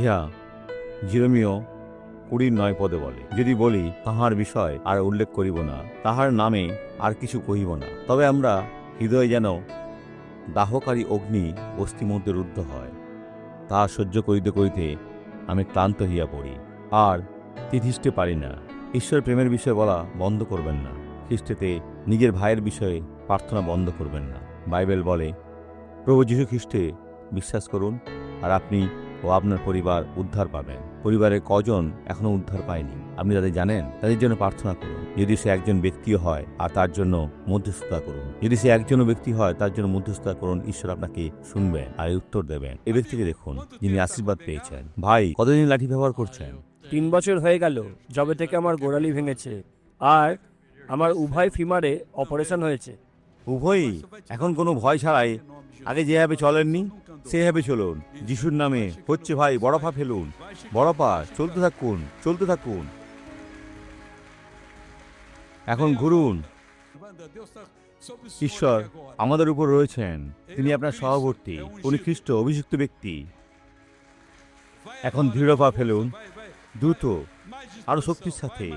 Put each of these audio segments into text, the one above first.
ইহা জিরোমিও কুড়ির নয় পদে বলে। যদি বলি, তাহার বিষয় আর উল্লেখ করিব না, তাহার নামে আর কিছু কহিব না। তবে আমরা হৃদয়ে যেন দাহকারী অগ্নি অস্থিমধ্যে রুদ্ধ হয়। তাহা সহ্য করিতে করিতে আমি ক্লান্ত হইয়া পড়ি। আর তিথিষ্ঠে পারি না। ঈশ্বর প্রেমের বিষয়ে বলা বন্ধ করবেন না। খ্রিস্টেতে নিজের ভাইয়ের বিষয়ে প্রার্থনা বন্ধ করবেন না। বাইবেল বলে, প্রভু যীশু খ্রিস্টে বিশ্বাস করুন, আর আপনি ও আপনার পরিবার উদ্ধার পাবেন। পরিবারের কজন এখনও উদ্ধার পায়নি। আপনি তাদের জানেন? তাদের জন্য প্রার্থনা করুন। যদি সে একজন ব্যক্তিও হয়, আর তার জন্য মধ্যস্থতা করুন। যদি সে একজনও ব্যক্তি হয়, তার জন্য মধ্যস্থতা করুন। ঈশ্বর আপনাকে শুনবেন আর উত্তর দেবেন। এই ব্যক্তিকে দেখুন, যিনি আশীর্বাদ পেয়েছেন। ভাই কতদিন লাঠি ব্যবহার করছেন? তিন বছর হয়ে গেল, জবে থেকে আমার গোড়ালি ভেঙেছে। আর আমার উভয় ফিমারে অপারেশন হয়েছে। উভয়ই এখন কোনো ভয় ছাড়াই আগে যেভাবে চলেননি, সেভাবে চলুন। যিশুর নামে, হচ্ছে ভাই, বড়পা ফেলুন। বড়পা, চলতে থাকুন চলতে থাকুন। এখন ঘুরুন। ঈশ্বর আমাদের উপর রয়েছেন। তিনি আপনার সহবর্তী। উনি খ্রিস্ট অভিযুক্ত ব্যক্তি। এখন দৃঢ় পা ফেলুন। দ্রুত, আরও শক্তির সাথে।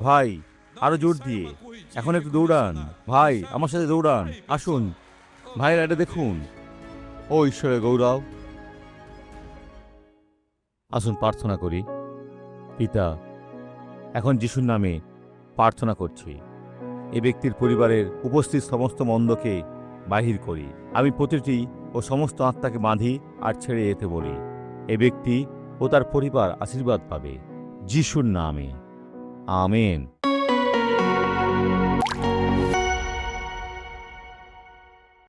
ভাই আরও জোর দিয়ে। এখন একটু দৌড়ান। ভাই, আমার সাথে দৌড়ান। আসুন। ভাইয়ের এটা দেখুন। ও ঈশ্বরের গৌরব। আসুন, প্রার্থনা করি। পিতা, এখন যিশুর নামে প্রার্থনা করছি। এ ব্যক্তির পরিবারের উপস্থিত সমস্ত মন্দকে বাহির করি। আমি প্রতিটি ও সমস্ত আত্মাকে বাঁধি আর ছেড়ে যেতে বলি। এ ব্যক্তি ও তার পরিবার আশীর্বাদ পাবে। যিশুর নামে। আমেন।